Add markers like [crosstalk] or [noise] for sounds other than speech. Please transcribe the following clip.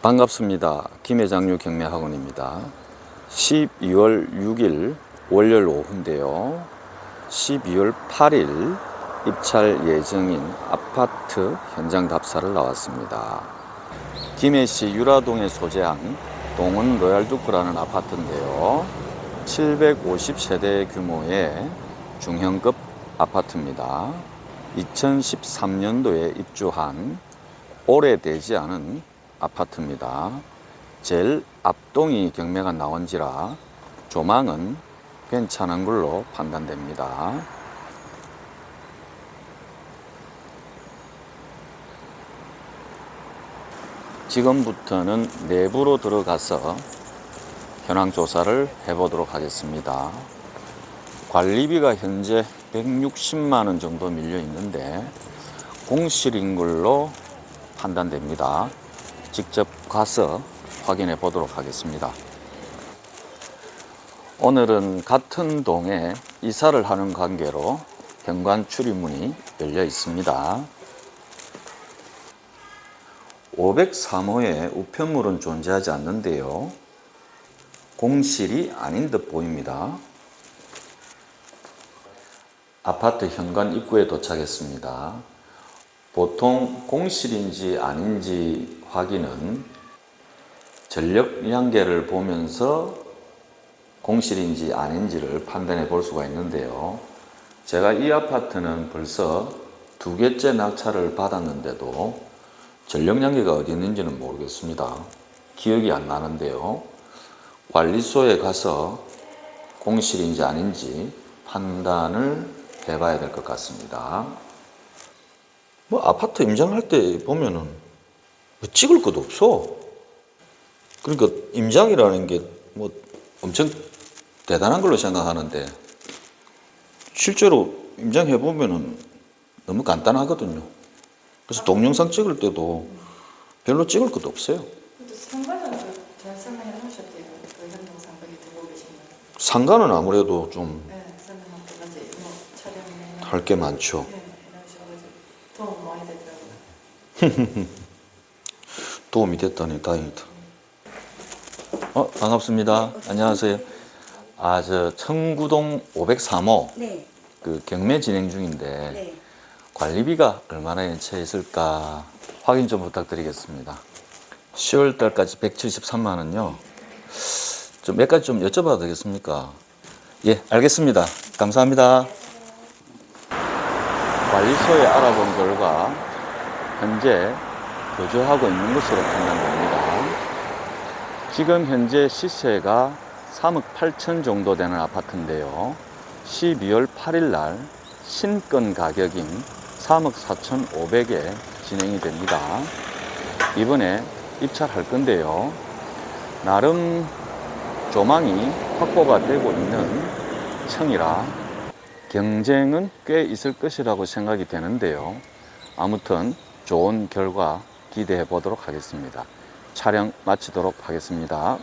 반갑습니다. 김회장류 경매학원입니다. 12월 6일 월요일 오후인데요. 12월 8일 입찰 예정인 아파트 현장 답사를 나왔습니다. 김해시 유라동에 소재한 동은 로얄두크라는 아파트인데요. 750세대 규모의 중형급 아파트입니다. 2013년도에 입주한 오래되지 않은 아파트입니다. 제일 앞동이 경매가 나온지라 조망은 괜찮은 걸로 판단됩니다. 지금부터는 내부로 들어가서 현황 조사를 해보도록 하겠습니다. 관리비가 현재 160만 원 정도 밀려 있는데 공실인 걸로 판단됩니다. 직접 가서 확인해 보도록 하겠습니다. 오늘은 같은 동에 이사를 하는 관계로 현관 출입문이 열려 있습니다. 503호에 우편물은 존재하지 않는데요. 공실이 아닌 듯 보입니다. 아파트 현관 입구에 도착했습니다. 보통 공실인지 아닌지 확인은 전력 양계를 보면서 공실인지 아닌지를 판단해 볼 수가 있는데요. 제가 이 아파트는 벌써 두 개째 낙찰을 받았는데도 전력 양계가 어디 있는지는 모르겠습니다. 기억이 안 나는데요. 관리소에 가서 공실인지 아닌지 판단을 해봐야 될 것 같습니다. 뭐 아파트 임장할 때 보면은 뭐 찍을 것도 없어. 그러니까 임장이라는 게 뭐 엄청 대단한 걸로 생각하는데 실제로 임장해 보면은 너무 간단하거든요. 그래서 동영상 찍을 때도 별로 찍을 것도 없어요. 상관은 잘 설명해 놓으셨대요. 그 현동상 거기 들고 계시면. 상가는 아무래도 좀할게 네, 뭐 촬영에. 많죠. 네, 도움 많이 되더라고요. [laughs] 도움이 됐다니 다행이다. 어, 반갑습니다. 안녕하세요. 아, 저 청구동 503호 네, 그 경매 진행 중인데 네. 관리비가 얼마나 연체 있을까 확인 좀 부탁드리겠습니다. 10월 달까지 173만 원요. 좀 몇 가지 좀 여쭤봐도 되겠습니까? 예, 알겠습니다. 감사합니다. 관리소에 알아본 결과 현재 거주하고 있는 것으로 판단됩니다. 지금 현재 시세가 3억 8천 정도 되는 아파트인데요. 12월 8일 날 신권 가격인 3억 4천 5백에 진행이 됩니다. 이번에 입찰할 건데요. 나름 조망이 확보가 되고 있는 층이라 경쟁은 꽤 있을 것이라고 생각이 되는데요. 아무튼 좋은 결과 기대해 보도록 하겠습니다. 촬영 마치도록 하겠습니다.